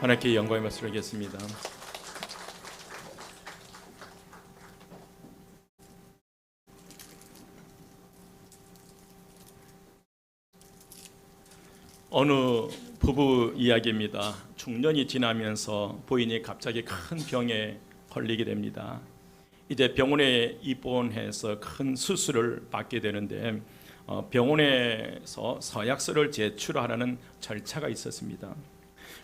하나님께 영광의 말씀을 드리겠습니다. 어느 부부 이야기입니다. 중년이 지나면서 부인이 갑자기 큰 병에 걸리게 됩니다. 이제 병원에 입원해서 큰 수술을 받게 되는데 어, 병원에서 서약서를 제출하라는 절차가 있었습니다.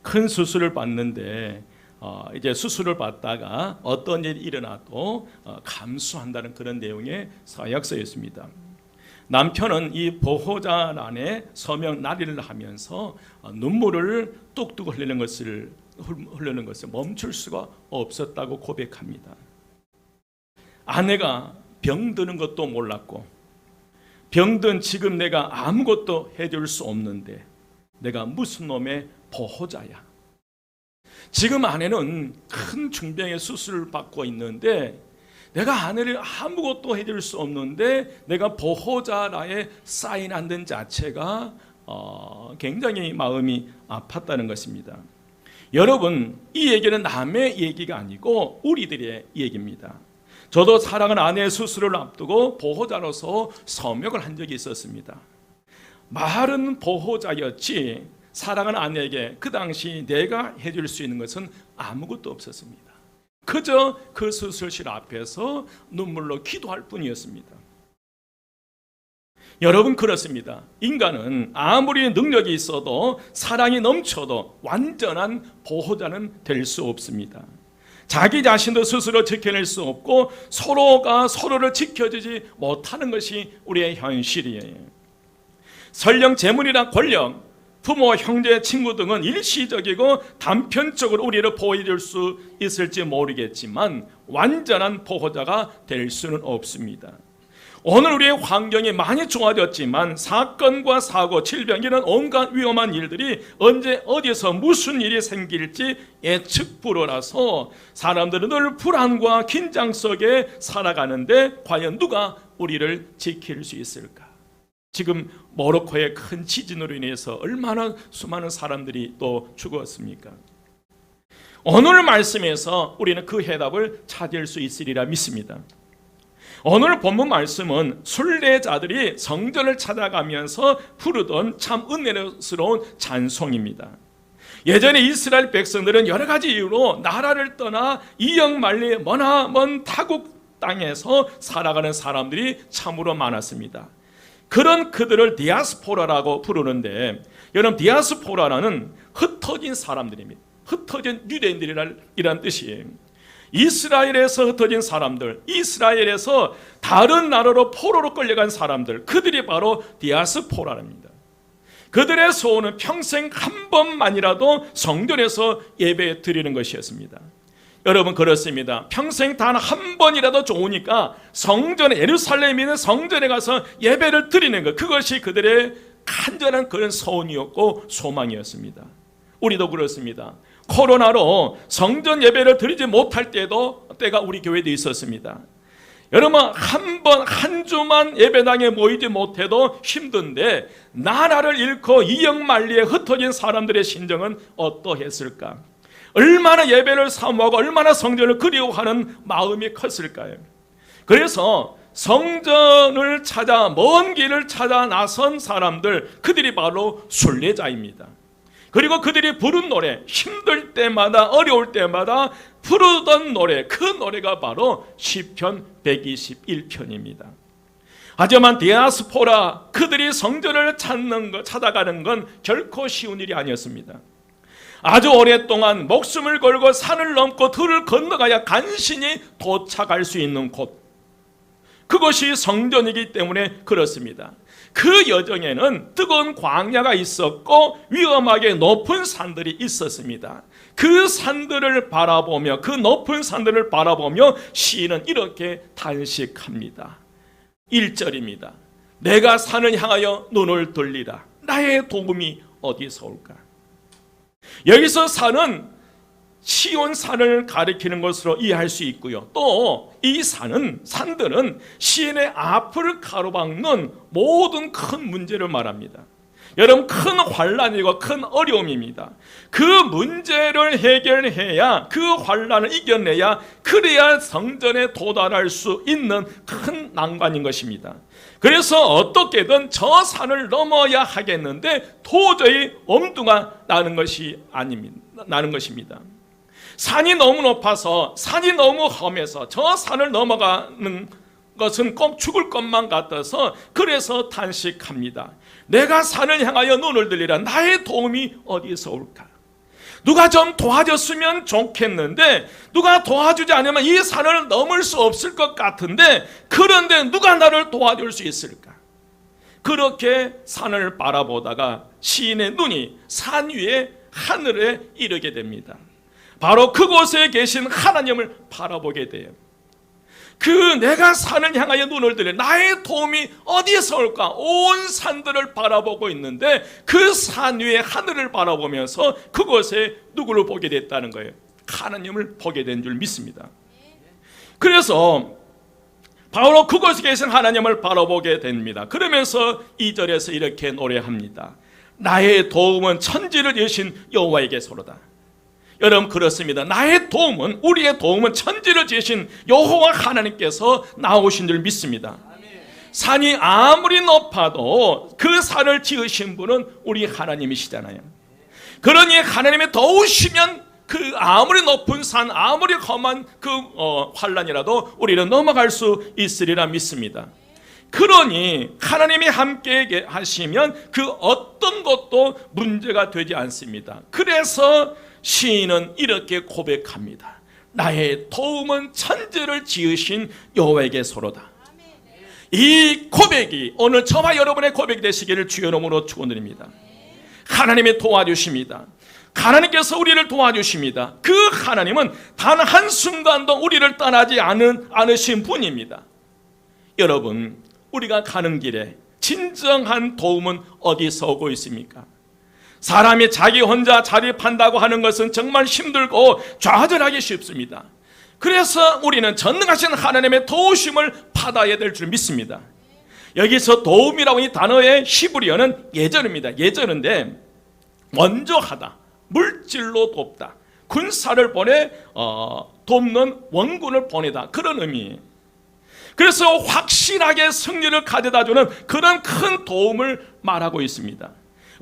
큰 수술을 받는데 어, 이제 수술을 받다가 어떤 일이 일어나도 어, 감수한다는 그런 내용의 서약서였습니다. 남편은 이 보호자란에 서명 날의를 하면서 어, 눈물을 뚝뚝 흘리는 것을 흘리는 것을 멈출 수가 없었다고 고백합니다. 아내가 병드는 것도 몰랐고 병든 지금 내가 아무것도 해줄 수 없는데 내가 무슨 놈의 보호자야. 지금 아내는 큰 중병의 수술을 받고 있는데 내가 아내를 아무것도 해줄 수 없는데 내가 보호자라에 사인한다는 자체가 어, 굉장히 마음이 아팠다는 것입니다. 여러분 이 얘기는 남의 얘기가 아니고 우리들의 얘기입니다. 저도 사랑하는 아내의 수술을 앞두고 보호자로서 서명을 한 적이 있었습니다. 말은 보호자였지 사랑하는 아내에게 그 당시 내가 해줄 수 있는 것은 아무것도 없었습니다. 그저 그 수술실 앞에서 눈물로 기도할 뿐이었습니다. 여러분 그렇습니다. 인간은 아무리 능력이 있어도 사랑이 넘쳐도 완전한 보호자는 될 수 없습니다. 자기 자신도 스스로 지켜낼 수 없고 서로가 서로를 지켜주지 못하는 것이 우리의 현실이에요. 설령 재물이나 권력, 부모, 형제, 친구 등은 일시적이고 단편적으로 우리를 보호해 줄 수 있을지 모르겠지만 완전한 보호자가 될 수는 없습니다. 오늘 우리의 환경이 많이 좋아졌지만 사건과 사고, 질병 이런 온갖 위험한 일들이 언제 어디서 무슨 일이 생길지 예측 불허라서 사람들은 늘 불안과 긴장 속에 살아가는데 과연 누가 우리를 지킬 수 있을까? 지금 모로코의 큰 지진으로 인해서 얼마나 수많은 사람들이 또 죽었습니까? 오늘 말씀에서 우리는 그 해답을 찾을 수 있으리라 믿습니다. 오늘 본문 말씀은 순례자들이 성전을 찾아가면서 부르던 참 은혜스러운 찬송입니다. 예전에 이스라엘 백성들은 여러 가지 이유로 나라를 떠나 이영 말리 머나 먼 타국 땅에서 살아가는 사람들이 참으로 많았습니다. 그런 그들을 디아스포라라고 부르는데 여러분 디아스포라는 흩어진 사람들입니다. 흩어진 유대인들이란 뜻이에요. 이스라엘에서 흩어진 사람들, 이스라엘에서 다른 나라로 포로로 끌려간 사람들, 그들이 바로 디아스포라입니다. 그들의 소원은 평생 한 번만이라도 성전에서 예배 드리는 것이었습니다. 여러분 그렇습니다. 평생 단 한 번이라도 좋으니까 성전에 예루살렘에 있는 성전에 가서 예배를 드리는 것 그것이 그들의 간절한 그런 소원이었고 소망이었습니다. 우리도 그렇습니다. 코로나로 성전 예배를 드리지 못할 때도 때가 우리 교회도 있었습니다. 여러분 한 번 한 주만 예배당에 모이지 못해도 힘든데 나라를 잃고 이영만리에 흩어진 사람들의 심정은 어떠했을까? 얼마나 예배를 사모하고 얼마나 성전을 그리워하는 마음이 컸을까요? 그래서 성전을 찾아 먼 길을 찾아 나선 사람들 그들이 바로 순례자입니다. 그리고 그들이 부른 노래 힘들 때마다 어려울 때마다 부르던 노래 그 노래가 바로 시편 121편입니다. 하지만 디아스포라 그들이 성전을 찾는 것 찾아가는 건 결코 쉬운 일이 아니었습니다. 아주 오랫동안 목숨을 걸고 산을 넘고 들을 건너가야 간신히 도착할 수 있는 곳. 그것이 성전이기 때문에 그렇습니다. 그 여정에는 뜨거운 광야가 있었고 위험하게 높은 산들이 있었습니다. 그 산들을 바라보며 그 높은 산들을 바라보며 시인은 이렇게 단식합니다. 1절입니다. 내가 산을 향하여 눈을 돌리라. 나의 도움이 어디서 올까? 여기서 산은 시온 산을 가리키는 것으로 이해할 수 있고요. 또 이 산은 산들은 시인의 앞을 가로막는 모든 큰 문제를 말합니다. 여러분 큰 환란이고 큰 어려움입니다. 그 문제를 해결해야 그 환란을 이겨내야 그래야 성전에 도달할 수 있는 큰 난관인 것입니다. 그래서 어떻게든 저 산을 넘어야 하겠는데 도저히 엄두가 나는 것이 아닙니다. 나는 것입니다. 산이 너무 높아서 산이 너무 험해서 저 산을 넘어가는 것은 꼭 죽을 것만 같아서 그래서 탄식합니다. 내가 산을 향하여 눈을 들리라 나의 도움이 어디서 올까? 누가 좀 도와줬으면 좋겠는데 누가 도와주지 않으면 이 산을 넘을 수 없을 것 같은데 그런데 누가 나를 도와줄 수 있을까? 그렇게 산을 바라보다가 시인의 눈이 산 위에 하늘에 이르게 됩니다. 바로 그곳에 계신 하나님을 바라보게 돼요. 그 내가 산을 향하여 눈을 들여 나의 도움이 어디에서 올까? 온 산들을 바라보고 있는데 그 산 위에 하늘을 바라보면서 그곳에 누구를 보게 됐다는 거예요. 하나님을 보게 된 줄 믿습니다. 그래서 바로 그곳에 계신 하나님을 바라보게 됩니다. 그러면서 2절에서 이렇게 노래합니다. 나의 도움은 천지를 여신 여호와에게서로다. 여러분 그렇습니다. 나의 도움은 우리의 도움은 천지를 지으신 여호와 하나님께서 나오신 줄 믿습니다. 산이 아무리 높아도 그 산을 지으신 분은 우리 하나님이시잖아요. 그러니 하나님이 도우시면 그 아무리 높은 산, 아무리 험한 그 어, 환란이라도 우리는 넘어갈 수 있으리라 믿습니다. 그러니 하나님이 함께 하시면 그 어떤 것도 문제가 되지 않습니다. 그래서 시인은 이렇게 고백합니다. 나의 도움은 천지를 지으신 여호와에게서로다. 이 고백이 오늘 저와 여러분의 고백이 되시기를 주여 이름으로 축원드립니다. 하나님이 도와주십니다. 하나님께서 우리를 도와주십니다. 그 하나님은 단 한 순간도 우리를 떠나지 않은 않으신 분입니다. 여러분, 우리가 가는 길에 진정한 도움은 어디서 오고 있습니까? 사람이 자기 혼자 자립한다고 하는 것은 정말 힘들고 좌절하기 쉽습니다. 그래서 우리는 전능하신 하나님의 도우심을 받아야 될 줄 믿습니다. 여기서 도움이라고 이 단어의 히브리어는 예전입니다. 예전인데 먼저 하다, 물질로 돕다, 군사를 보내 어, 돕는 원군을 보내다 그런 의미. 그래서 확실하게 승리를 가져다주는 그런 큰 도움을 말하고 있습니다.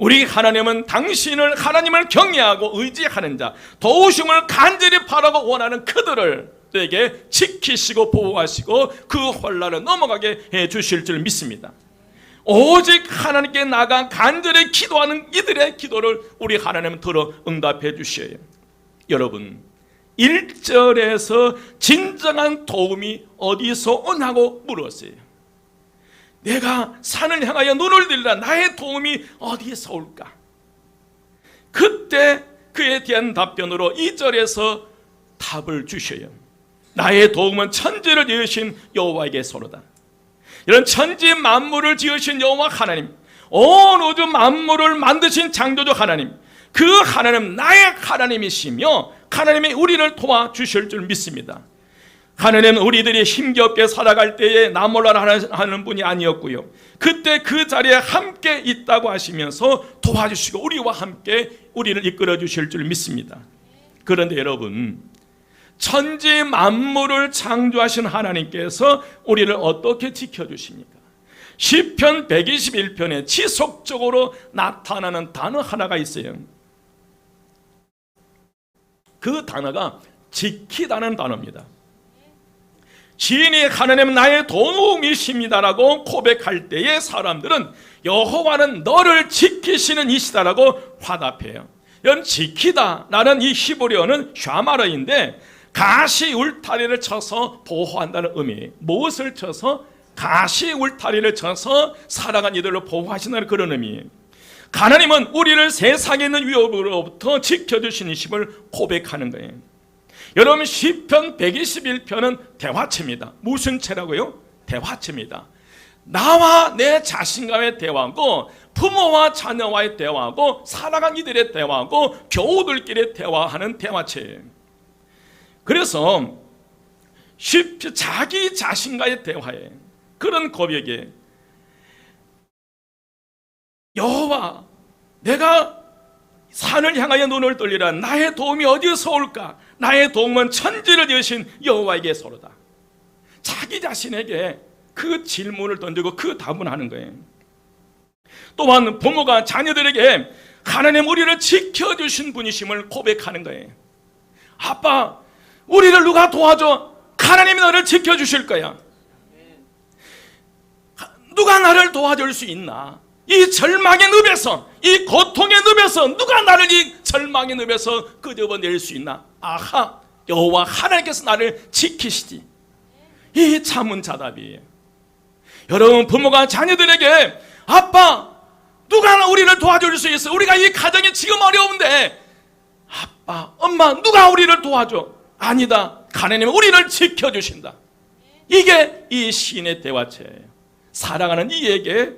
우리 하나님은 당신을 하나님을 경외하고 의지하는 자, 도우심을 간절히 바라고 원하는 그들을 에게 지키시고 보호하시고 그 혼란을 넘어가게 해 주실 줄 믿습니다. 오직 하나님께 나가 간절히 기도하는 이들의 기도를 우리 하나님은 들어 응답해 주셔요. 여러분, 1절에서 진정한 도움이 어디서 오냐고 물었어요. 내가 산을 향하여 눈을 들라 나의 도움이 어디에서 올까? 그때 그에 대한 답변으로 2절에서 답을 주셔요. 나의 도움은 천지를 지으신 여호와에게서로다. 이런 천지 만물을 지으신 여호와 하나님, 온 우주 만물을 만드신 창조주 하나님, 그 하나님 나의 하나님이시며 하나님이 우리를 도와 주실 줄 믿습니다. 하나님은 우리들이 힘겹게 살아갈 때에 나몰라 하는 분이 아니었고요. 그때 그 자리에 함께 있다고 하시면서 도와주시고 우리와 함께 우리를 이끌어 주실 줄 믿습니다. 그런데 여러분, 천지 만물을 창조하신 하나님께서 우리를 어떻게 지켜 주십니까? 시편 121편에 지속적으로 나타나는 단어 하나가 있어요. 그 단어가 지키다는 단어입니다. 시인이 하나님 나의 도움이십니다라고 고백할 때에 사람들은 여호와는 너를 지키시는 이시다라고 화답해요. 연 지키다라는 이 히브리어는 샤마르인데 가시 울타리를 쳐서 보호한다는 의미. 무엇을 쳐서 가시 울타리를 쳐서 살아간 이들을 보호하신다는 그런 의미. 하나님은 우리를 세상에 있는 위협으로부터 지켜주시는 심을 고백하는 거예요. 여러분 시편 121편은 대화체입니다. 무슨 체라고요? 대화체입니다. 나와 내 자신과의 대화고 부모와 자녀와의 대화고 살아간 이들의 대화고 교우들끼리 대화하는 대화체예요. 그래서 쉽 자기 자신과의 대화에 그런 고백에 여호와 내가 산을 향하여 눈을 돌리라 나의 도움이 어디서 올까 나의 도움은 천지를 지으신 여호와에게 서로다. 자기 자신에게 그 질문을 던지고 그 답을 하는 거예요. 또한 부모가 자녀들에게 하나님 우리를 지켜주신 분이심을 고백하는 거예요. 아빠 우리를 누가 도와줘? 하나님이 너를 지켜주실 거야. 누가 나를 도와줄 수 있나? 이 절망의 늪에서, 이 고통의 늪에서 누가 나를 이 절망의 늪에서 끄집어낼 수 있나? 아하, 여호와 하나님께서 나를 지키시지. 이 참은 자답이에요. 여러분 부모가 자녀들에게 아빠 누가 우리를 도와줄 수 있어? 우리가 이 가정이 지금 어려운데 아빠, 엄마 누가 우리를 도와줘? 아니다. 하나님은 우리를 지켜주신다. 이게 이 시인의 대화체예요. 사랑하는 이에게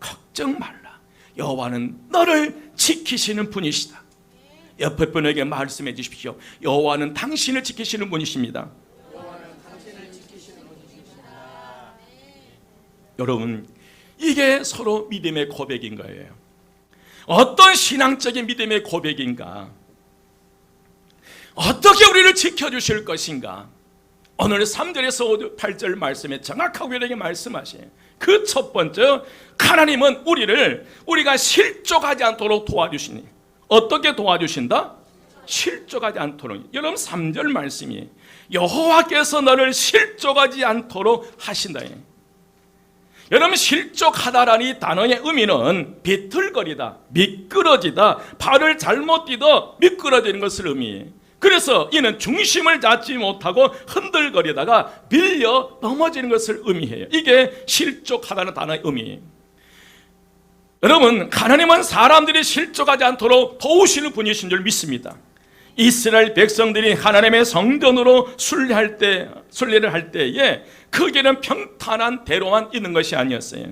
걱정 말라. 여호와는 너를 지키시는 분이시다. 옆에 분에게 말씀해 주십시오. 여호와는 당신을 지키시는 분이십니다. 여러분, 이게 서로 믿음의 고백인 거예요. 어떤 신앙적인 믿음의 고백인가? 어떻게 우리를 지켜주실 것인가? 오늘 3절에서 8절 말씀에 정확하게 우리에게 말씀하신 그첫 번째 하나님은 우리를 우리가 실족하지 않도록 도와주시니 어떻게 도와주신다? 실족하지 않도록 여러분 3절 말씀이 여호와께서 너를 실족하지 않도록 하신다 여러분 실족하다라는 이 단어의 의미는 비틀거리다 미끄러지다 발을 잘못 뛰다 미끄러지는 것을 의미해요 그래서 이는 중심을 잡지 못하고 흔들거리다가 밀려 넘어지는 것을 의미해요. 이게 실족하다는 단어의 의미. 여러분, 하나님은 사람들이 실족하지 않도록 도우시는 분이신 줄 믿습니다. 이스라엘 백성들이 하나님의 성전으로 순례할 때, 순례를 할 때에 크게는 평탄한 대로만 있는 것이 아니었어요.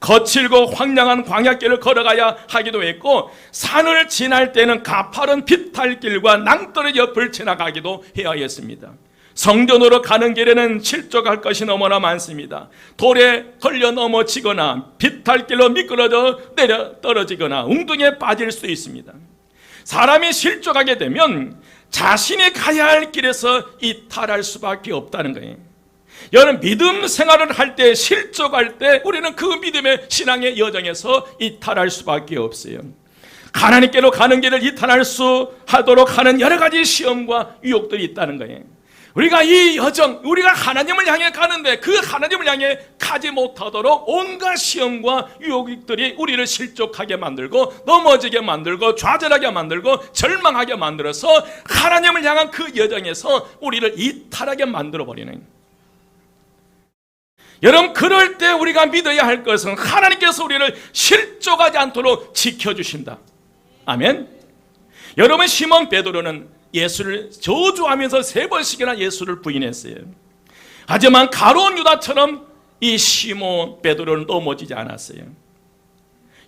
거칠고 황량한 광야길을 걸어가야 하기도 했고 산을 지날 때는 가파른 비탈길과 낭떠러 옆을 지나가기도 해야 했습니다. 성전으로 가는 길에는 실족할 것이 너무나 많습니다. 돌에 걸려 넘어지거나 비탈길로 미끄러져 내려 떨어지거나 웅둥이에 빠질 수 있습니다. 사람이 실족하게 되면 자신이 가야 할 길에서 이탈할 수밖에 없다는 거예요. 여러분 믿음 생활을 할 때 실족할 때 우리는 그 믿음의 신앙의 여정에서 이탈할 수밖에 없어요. 하나님께로 가는 길을 이탈할 수 하도록 하는 여러 가지 시험과 유혹들이 있다는 거예요. 우리가 이 여정, 우리가 하나님을 향해 가는데 그 하나님을 향해 가지 못하도록 온갖 시험과 유혹들이 우리를 실족하게 만들고 넘어지게 만들고 좌절하게 만들고 절망하게 만들어서 하나님을 향한 그 여정에서 우리를 이탈하게 만들어 버리는 여러분 그럴 때 우리가 믿어야 할 것은 하나님께서 우리를 실족하지 않도록 지켜주신다. 아멘. 여러분 시몬 베드로는 예수를 저주하면서 세 번씩이나 예수를 부인했어요. 하지만 가로운 유다처럼 이 시몬 베드로는 넘어지지 않았어요.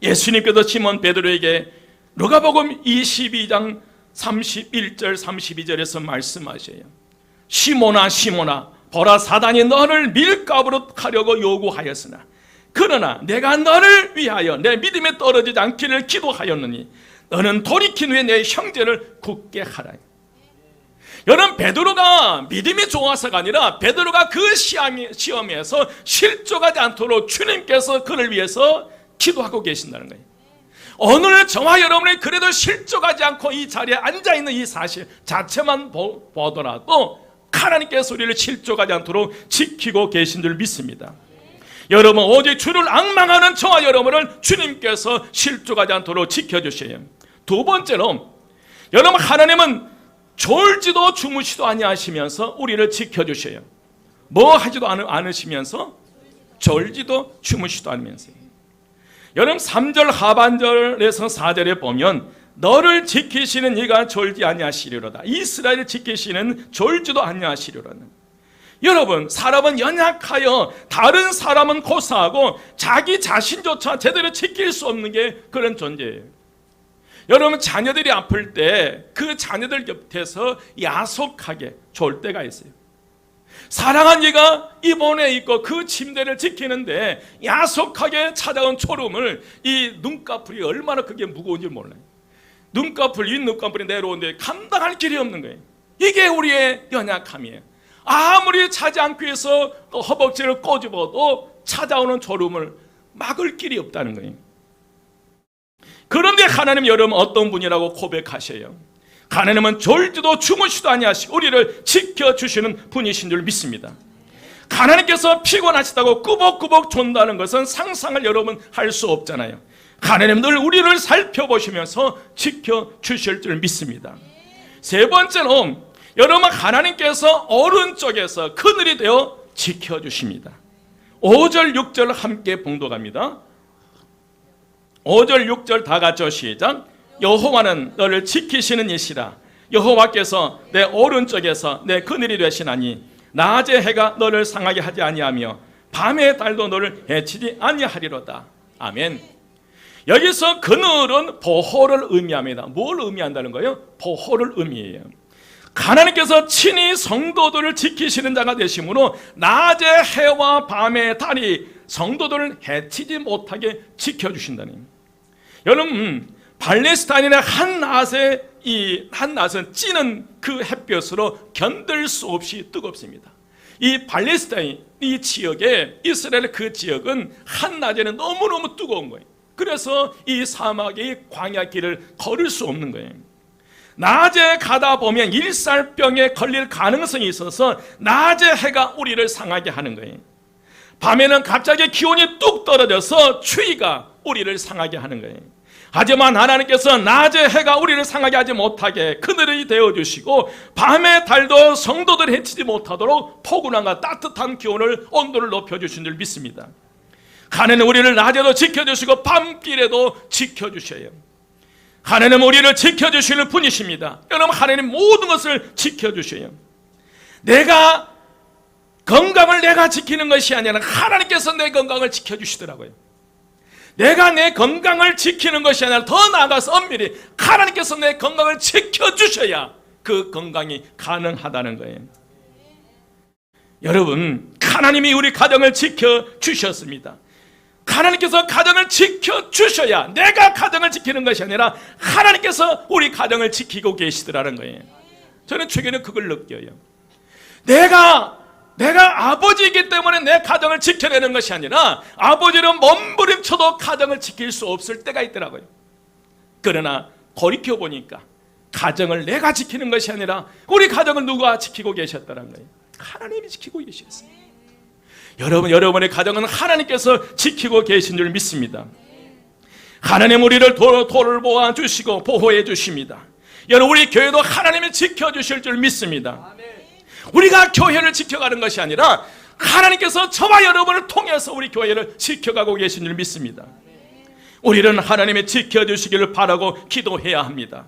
예수님께서 시몬 베드로에게 누가복음 22장 31절 32절에서 말씀하셔요. 시몬아 시몬아 보라 사단이 너를 밀가부로 하려고 요구하였으나 그러나 내가 너를 위하여 내 믿음에 떨어지지 않기를 기도하였느니 너는 돌이킨 후에 내 형제를 굳게 하라. 여러분 베드로가 믿음이 좋아서가 아니라 베드로가 그 시험에서 실족하지 않도록 주님께서 그를 위해서 기도하고 계신다는 거예요. 오늘 저와 여러분이 그래도 실족하지 않고 이 자리에 앉아 있는 이 사실 자체만 보, 보더라도 하나님께서 우리를 실족하지 않도록 지키고 계신 줄 믿습니다. 여러분 오직 주를 악망하는 저와 여러분을 주님께서 실족하지 않도록 지켜주셔요. 두 번째로 여러분 하나님은 졸지도 주무시도 아니하시면서 우리를 지켜주셔요. 뭐 하지도 않으시면서 졸지도 주무시도 않으면서 여러분 3절 하반절에서 4절에 보면 너를 지키시는 이가 졸지 아니하시리로다. 이스라엘을 지키시는 졸지도 아니하시리로다. 여러분, 사람은 연약하여 다른 사람은 고사하고 자기 자신조차 제대로 지킬 수 없는 게 그런 존재예요. 여러분, 자녀들이 아플 때 그 자녀들 곁에서 야속하게 졸 때가 있어요. 사랑한 이가 입원해 있고 그 침대를 지키는데 야속하게 찾아온 초름을 이 눈꺼풀이 얼마나 그게 무거운지 몰라요. 눈꺼풀, 윗 눈꺼풀이 내려오는데 감당할 길이 없는 거예요. 이게 우리의 연약함이에요. 아무리 차지 않기 위해서 또 허벅지를 꼬집어도 찾아오는 졸음을 막을 길이 없다는 거예요. 그런데 하나님 여러분 어떤 분이라고 고백하셔요. 하나님은 졸지도 주무시도 아니하시고 우리를 지켜주시는 분이신 줄 믿습니다. 하나님께서 피곤하시다고 꾸벅꾸벅 존다는 것은 상상을 여러분 할 수 없잖아요. 하나님 늘 우리를 살펴보시면서 지켜주실 줄 믿습니다. 세 번째는 여러분 하나님께서 오른쪽에서 그늘이 되어 지켜주십니다. 5절 6절 함께 봉독합니다. 5절 6절 다 같이 시작. 여호와는 너를 지키시는 이시라. 여호와께서 내 오른쪽에서 내 그늘이 되시나니 낮의 해가 너를 상하게 하지 아니하며 밤의 달도 너를 해치지 아니하리로다. 아멘. 여기서 그늘은 보호를 의미합니다. 뭘 의미한다는 거예요? 보호를 의미해요. 하나님께서 친히 성도들을 지키시는 자가 되심으로 낮의 해와 밤의 달이 성도들을 해치지 못하게 지켜주신다니. 여러분 팔레스타인의 한낮에 이 한낮은 찌는 그 햇볕으로 견딜 수 없이 뜨겁습니다. 이 팔레스타인 이 지역에 이스라엘 그 지역은 한낮에는 너무너무 뜨거운 거예요. 그래서 이 사막의 광야 길을 걸을 수 없는 거예요. 낮에 가다 보면 일살병에 걸릴 가능성이 있어서 낮에 해가 우리를 상하게 하는 거예요. 밤에는 갑자기 기온이 뚝 떨어져서 추위가 우리를 상하게 하는 거예요. 하지만 하나님께서 낮에 해가 우리를 상하게 하지 못하게 그늘이 되어 주시고 밤의 달도 성도들 해치지 못하도록 포근함과 따뜻한 기온을 온도를 높여 주신 줄 믿습니다. 하나님 우리를 낮에도 지켜 주시고 밤길에도 지켜 주셔요. 하나님 우리를 지켜 주시는 분이십니다. 여러분 하나님 모든 것을 지켜 주셔요. 내가 건강을 내가 지키는 것이 아니라 하나님께서 내 건강을 지켜 주시더라고요. 내가 내 건강을 지키는 것이 아니라 더 나아가서 엄밀히 하나님께서 내 건강을 지켜주셔야 그 건강이 가능하다는 거예요. 여러분, 하나님이 우리 가정을 지켜주셨습니다. 하나님께서 가정을 지켜주셔야 내가 가정을 지키는 것이 아니라 하나님께서 우리 가정을 지키고 계시더라는 거예요. 저는 최근에 그걸 느껴요. 내가 내가 아버지이기 때문에 내 가정을 지켜내는 것이 아니라 아버지는 몸부림쳐도 가정을 지킬 수 없을 때가 있더라고요. 그러나 돌이켜 보니까 가정을 내가 지키는 것이 아니라 우리 가정을 누가 지키고 계셨다는 거예요. 하나님이 지키고 계셨어요. 여러분, 여러분의 가정은 하나님께서 지키고 계신 줄 믿습니다. 하나님 우리를 도, 돌보아 주시고 보호해 주십니다. 여러분, 우리 교회도 하나님이 지켜 주실 줄 믿습니다. 우리가 교회를 지켜가는 것이 아니라 하나님께서 저와 여러분을 통해서 우리 교회를 지켜가고 계신 줄 믿습니다. 우리는 하나님의 지켜주시기를 바라고 기도해야 합니다.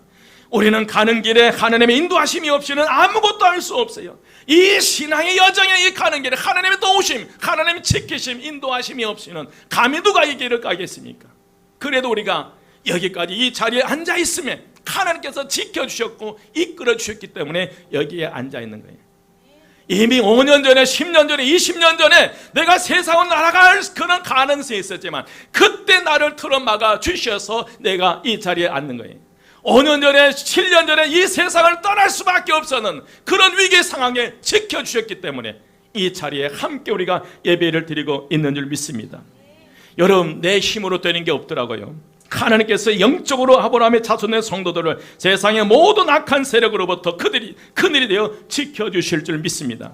우리는 가는 길에 하나님의 인도하심이 없이는 아무것도 할 수 없어요. 이 신앙의 여정에 이 가는 길에 하나님의 도우심, 하나님의 지키심, 인도하심이 없이는 감히 누가 이 길을 가겠습니까? 그래도 우리가 여기까지 이 자리에 앉아 있으면 하나님께서 지켜주셨고 이끌어 주셨기 때문에 여기에 앉아 있는 거예요. 이미 5년 전에, 10년 전에, 20년 전에 내가 세상을 날아갈 그런 가능성이 있었지만 그때 나를 틀어막아 주셔서 내가 이 자리에 앉는 거예요. 5년 전에, 7년 전에 이 세상을 떠날 수밖에 없었는 그런 위기 상황에 지켜주셨기 때문에 이 자리에 함께 우리가 예배를 드리고 있는 줄 믿습니다. 여러분, 내 힘으로 되는 게 없더라고요. 하나님께서 영적으로 아브라함의 자손의 성도들을 세상의 모든 악한 세력으로부터 그들이 그늘이 되어 지켜주실 줄 믿습니다.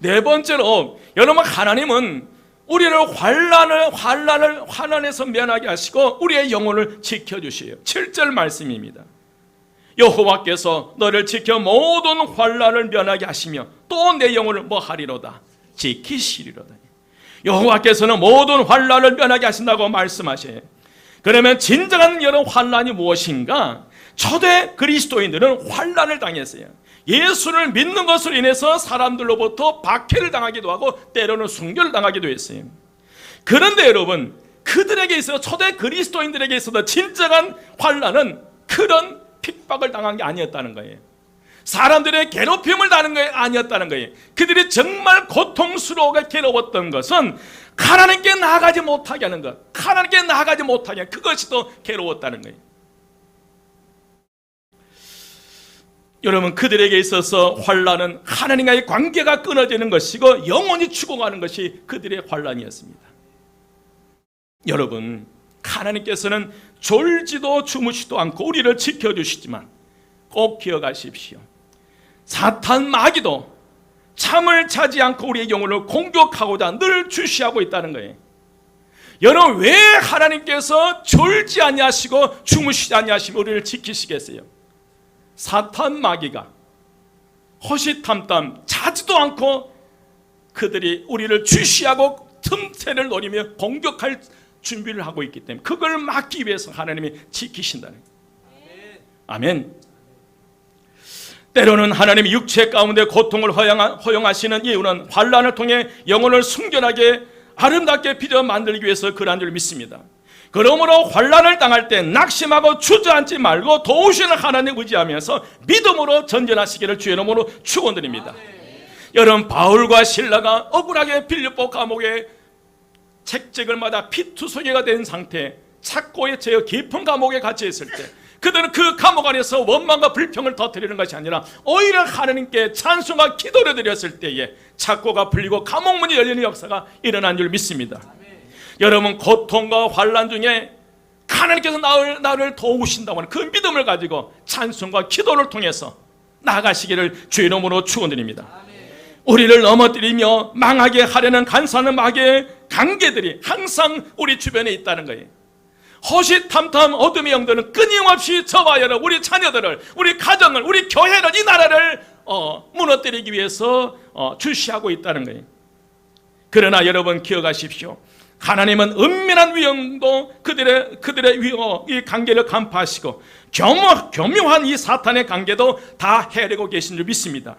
네 번째로 여러분 하나님은 우리를 환란을 환란을 환란에서 면하게 하시고 우리의 영혼을 지켜 주시요 7절 말씀입니다. 여호와께서 너를 지켜 모든 환란을 면하게 하시며 또 내 영혼을 뭐 하리로다 지키시리로다. 여호와께서는 모든 환란을 면하게 하신다고 말씀하셔요. 그러면 진정한 여러 환란이 무엇인가? 초대 그리스도인들은 환란을 당했어요. 예수를 믿는 것으로 인해서 사람들로부터 박해를 당하기도 하고 때로는 순교를 당하기도 했어요. 그런데 여러분, 그들에게 있어 초대 그리스도인들에게 있어서 진정한 환란은 그런 핍박을 당한 게 아니었다는 거예요. 사람들의 괴롭힘을 당하는 게 아니었다는 거예요. 그들이 정말 고통스러워가 괴로웠던 것은 하나님께 나아가지 못하게 하는 것, 하나님께 나아가지 못하게 하는 그것이 더 괴로웠다는 거예요. 여러분 그들에게 있어서 환란은 하나님과의 관계가 끊어지는 것이고 영원히 죽어가는 것이 그들의 환란이었습니다. 여러분 하나님께서는 졸지도 주무시도 않고 우리를 지켜주시지만 꼭 기억하십시오. 사탄 마귀도 잠을 자지 않고 우리의 영혼을 공격하고자 늘 주시하고 있다는 거예요. 여러분 왜 하나님께서 졸지 아니하시고 주무시지 아니하시며 우리를 지키시겠어요? 사탄 마귀가 허시탐탐 자지도 않고 그들이 우리를 주시하고 틈새를 노리며 공격할 준비를 하고 있기 때문에 그걸 막기 위해서 하나님이 지키신다는 거예요. 아멘. 때로는 하나님이 육체 가운데 고통을 허용하시는 이유는 환란을 통해 영혼을 순결하게 아름답게 빚어 만들기 위해서 그러한 줄 믿습니다. 그러므로 환란을 당할 때 낙심하고 주저앉지 말고 도우시는 하나님 의지하면서 믿음으로 전전하시기를 주의 이름으로 축원드립니다. 여러분 바울과 신라가 억울하게 빌립보 감옥에 맞아 피투성이가 된 상태 착고에 제어 깊은 감옥에 갇혀 있을 때 그들은 그 감옥 안에서 원망과 불평을 터뜨리는 것이 아니라 오히려 하나님께 찬송과 기도를 드렸을 때에 착고가 풀리고 감옥문이 열리는 역사가 일어난 줄 믿습니다. 여러분 고통과 환란 중에 하나님께서 나를, 나를 도우신다고 하는 그 믿음을 가지고 찬송과 기도를 통해서 나가시기를 주의 이름으로 축원드립니다. 우리를 넘어뜨리며 망하게 하려는 간사는 마귀의 관계들이 항상 우리 주변에 있다는 거예요. 호시탐탐 어둠의 영들은 끊임없이 저와 여러 우리 자녀들을 우리 가정을 우리 교회를 이 나라를 어, 무너뜨리기 위해서 어, 주시하고 있다는 거예요. 그러나 여러분 기억하십시오. 하나님은 은밀한 위험도 그들의 그들의 위험 이 관계를 간파하시고 교묘, 교묘한 이 사탄의 관계도 다 해내고 계신 줄 믿습니다.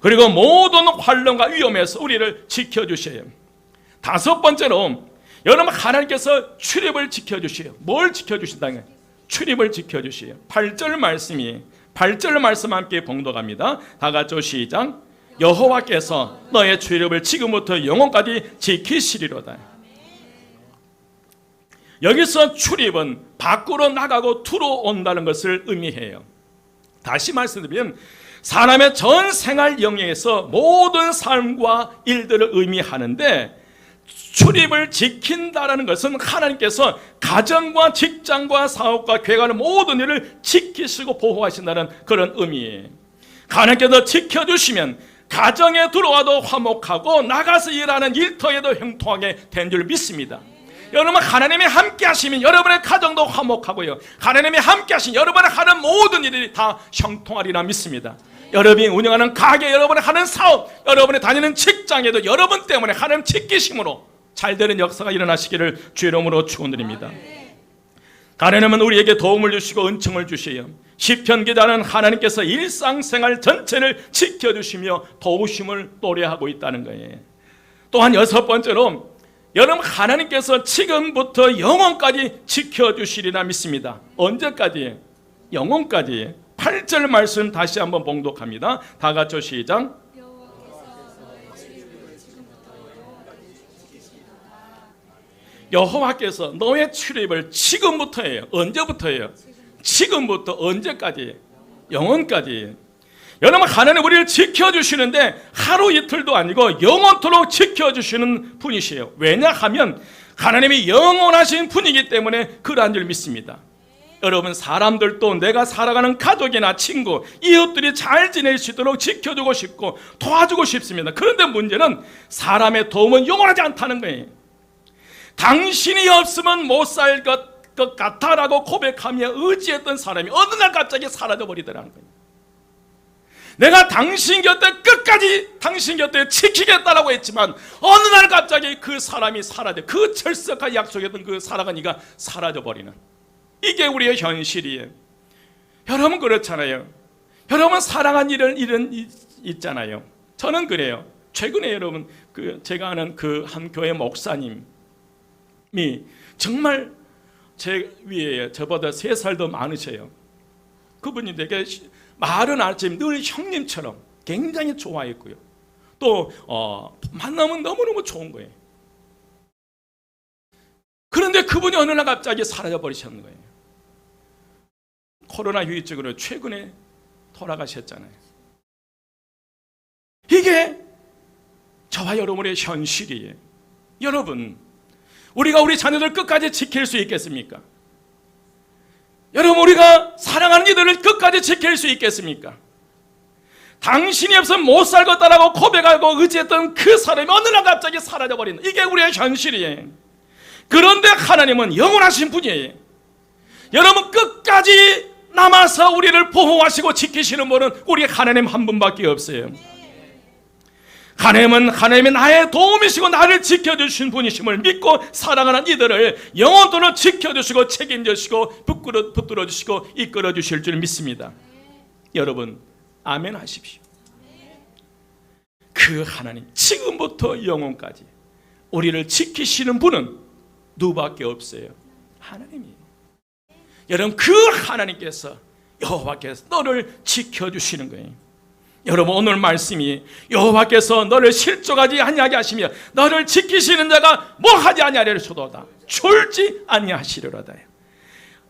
그리고 모든 환란과 위험에서 우리를 지켜 주셔요. 다섯 번째로 여러분 하나님께서 출입을 지켜주셔요. 뭘 지켜주신다는 출입을 지켜주셔요. 8절 말씀이 8절 말씀 함께 봉독합니다. 다 같이 시작. 여호와께서 너의 출입을 지금부터 영원까지 지키시리로다. 여기서 출입은 밖으로 나가고 들어온다는 것을 의미해요. 다시 말씀드리면 사람의 전 생활 영역에서 모든 삶과 일들을 의미하는데 출입을 지킨다라는 것은 하나님께서 가정과 직장과 사업과 교회가는 모든 일을 지키시고 보호하신다는 그런 의미예요. 하나님께서 지켜주시면 가정에 들어와도 화목하고 나가서 일하는 일터에도 형통하게 된 줄 믿습니다. 여러분 하나님이 함께 하시면 여러분의 가정도 화목하고요. 하나님이 함께 하신 여러분의 하는 모든 일이 다 형통하리라 믿습니다. 여러분이 운영하는 가게, 여러분이 하는 사업, 여러분이 다니는 직장에도 여러분 때문에 하나님 지키심으로 잘 되는 역사가 일어나시기를 주 이름으로 축원드립니다. 하나님은 우리에게 도움을 주시고 은총을 주시요. 시편 기자는 하나님께서 일상생활 전체를 지켜주시며 도우심을 노래하고 있다는 거예요. 또한 여섯 번째로 여러분 하나님께서 지금부터 영원까지 지켜주시리라 믿습니다. 언제까지? 영원까지. 8절 말씀 다시 한번 봉독합니다. 다 같이 시작. 여호와께서 너의 출입을 지금부터예요. 언제부터예요? 지금부터 언제까지? 영원까지. 여러분 하나님 우리를 지켜주시는데 하루 이틀도 아니고 영원토록 지켜주시는 분이시에요. 왜냐하면 하나님이 영원하신 분이기 때문에 그러한 줄 믿습니다. 여러분 사람들도 내가 살아가는 가족이나 친구, 이웃들이 잘 지낼 수 있도록 지켜주고 싶고 도와주고 싶습니다. 그런데 문제는 사람의 도움은 영원하지 않다는 거예요. 당신이 없으면 못 살 것, 것 같아라고 고백하며 의지했던 사람이 어느 날 갑자기 사라져 버리더라는 거예요. 내가 당신 곁에 끝까지 당신 곁에 지키겠다라고 했지만 어느 날 갑자기 그 사람이 사라져 그 철석한 약속했던 그 사랑은 이가 사라져 버리는 이게 우리의 현실이에요. 여러분 그렇잖아요. 여러분 사랑한 일은 일은 있잖아요. 저는 그래요. 최근에 여러분 그 제가 아는 그 한 교회 목사님이 정말 제 위에 저보다 세 살 더 많으셔요. 그분이 되게 말은 알지만 늘 형님처럼 굉장히 좋아했고요. 또 어, 만나면 너무너무 좋은 거예요. 그런데 그분이 어느 날 갑자기 사라져 버리셨는 거예요. 코로나 후유증으로 최근에 돌아가셨잖아요. 이게 저와 여러분의 현실이에요. 여러분, 우리가 우리 자녀들 끝까지 지킬 수 있겠습니까? 여러분, 우리가 사랑하는 이들을 끝까지 지킬 수 있겠습니까? 당신이 없으면 못 살겠다라고 고백하고 의지했던 그 사람이 어느 날 갑자기 사라져버리는 이게 우리의 현실이에요. 그런데 하나님은 영원하신 분이에요. 여러분 끝까지 남아서 우리를 보호하시고 지키시는 분은 우리 하나님 한 분밖에 없어요. 하나님은 하나님이 나의 도움이시고 나를 지켜주신 분이심을 믿고 살아가는 이들을 영원토록 지켜주시고 책임져주시고 붙들어, 붙들어 주시고 이끌어 주실 줄 믿습니다. 여러분 아멘 하십시오. 그 하나님 지금부터 영원까지 우리를 지키시는 분은 누구밖에 없어요. 하나님이에요. 여러분 그 하나님께서 여호와께서 너를 지켜 주시는 거예요. 여러분 오늘 말씀이 여호와께서 너를 실족하지 아니하게 하시며 너를 지키시는 자가 뭐 하지 아니하리로다 졸지 아니하시리로다.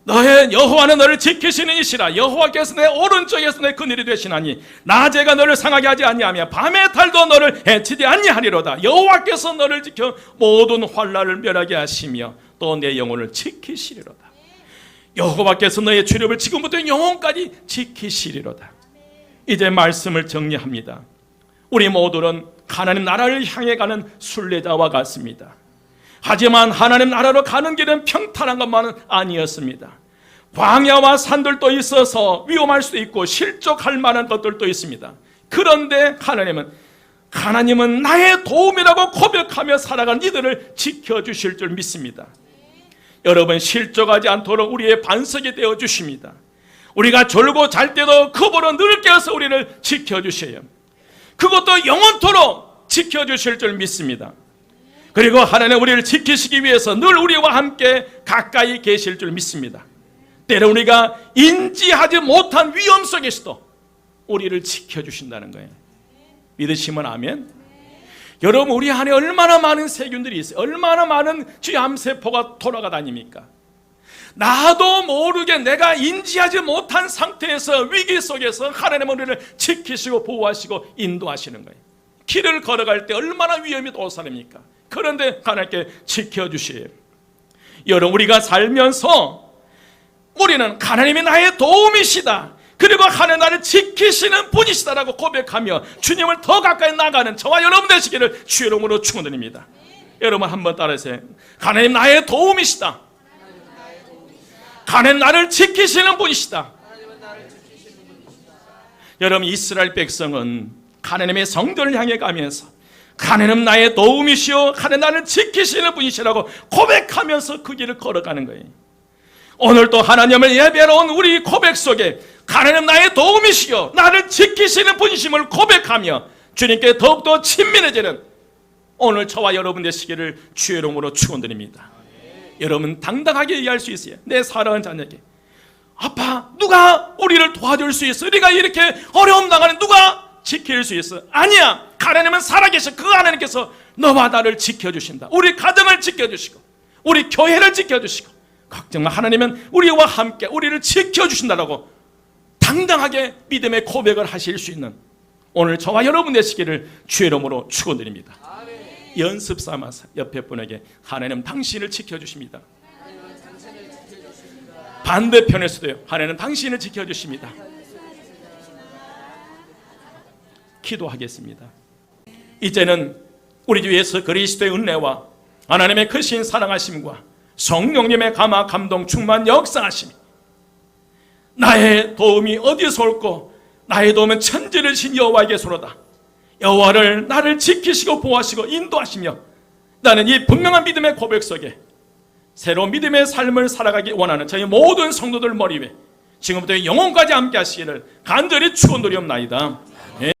너의 여호와는 너를 지키시는 이시라. 여호와께서 내 오른쪽에서 내 그늘이 되시나니 낮에가 너를 상하게 하지 아니하며 밤의 달도 너를 해치지 아니하리로다. 여호와께서 너를 지켜 모든 환란을 멸하게 하시며 또 내 영혼을 지키시리로다. 여호와께서 너의 주력을 지금부터 영혼까지 지키시리로다. 이제 말씀을 정리합니다. 우리 모두는 하나님 나라를 향해 가는 순례자와 같습니다 하지만 하나님 나라로 가는 길은 평탄한 것만은 아니었습니다. 광야와 산들도 있어서 위험할 수도 있고 실족할 만한 것들도 있습니다. 그런데 하나님은 하나님은 나의 도움이라고 고백하며 살아간 이들을 지켜주실 줄 믿습니다. 여러분 실족하지 않도록 우리의 반석이 되어 주십니다. 우리가 졸고 잘 때도 그보로 늘 깨어서 우리를 지켜주셔요. 그것도 영원토록 지켜주실 줄 믿습니다. 그리고 하나님 우리를 지키시기 위해서 늘 우리와 함께 가까이 계실 줄 믿습니다. 때로 우리가 인지하지 못한 위험 속에서도 우리를 지켜주신다는 거예요. 믿으시면 아멘. 여러분 우리 안에 얼마나 많은 세균들이 있어요. 얼마나 많은 쥐암세포가 돌아가 다닙니까? 나도 모르게 내가 인지하지 못한 상태에서 위기 속에서 하나님은 우리를 지키시고 보호하시고 인도하시는 거예요. 길을 걸어갈 때 얼마나 위험이 도사립니까? 그런데 하나님께 지켜주시에요. 여러분 우리가 살면서 우리는 하나님이 나의 도움이시다. 그리고 하나님 나를 지키시는 분이시다라고 고백하며 주님을 더 가까이 나가는 저와 여러분 되시기를 주의 이름으로 축원드립니다. 여러분 한번 따라하세요. 하나님 나의 도움이시다. 하나님 나를 지키시는 분이시다. 여러분 이스라엘 백성은 하나님의 성전을 향해 가면서 하나님 나의 도움이시오. 하나님 나를 지키시는 분이시라고 고백하면서 그 길을 걸어가는 거예요. 오늘도 하나님을 예배하러 온 우리 고백 속에 하나님 나의 도움이시오. 나를 지키시는 분이심을 고백하며 주님께 더욱더 친밀해지는 오늘 저와 여러분 되시기를 주의 이름으로 축원드립니다. 여러분 당당하게 얘기할 수 있어요. 내 사랑하는 자녀에게. 아빠 누가 우리를 도와줄 수 있어? 우리가 이렇게 어려움 당하는 누가 지킬 수 있어. 아니야. 하나님은 살아계셔 그 하나님께서 너와 나를 지켜주신다. 우리 가정을 지켜주시고 우리 교회를 지켜주시고 걱정 마 하나님은 우리와 함께 우리를 지켜주신다라고 당당하게 믿음의 고백을 하실 수 있는 오늘 저와 여러분 되시기를 주의 이름으로 축원드립니다. 연습 삼아서 옆에 분에게 하나님 당신을 지켜주십니다. 반대편에서도요 하나님 당신을 지켜주십니다 기도하겠습니다. 이제는 우리 주 예수 그리스도의 은혜와 하나님의 크신 사랑하심과 성령님의 감화 감동 충만 역사하심이 나의 도움이 어디서 올고 나의 도움은 천지를 신 여호와에게서로다. 여호와를 나를 지키시고 보호하시고 인도하시며 나는 이 분명한 믿음의 고백 속에 새로운 믿음의 삶을 살아가기 원하는 저희 모든 성도들 머리 위에 지금부터 영혼까지 함께 하시기를 간절히 축원드리옵나이다.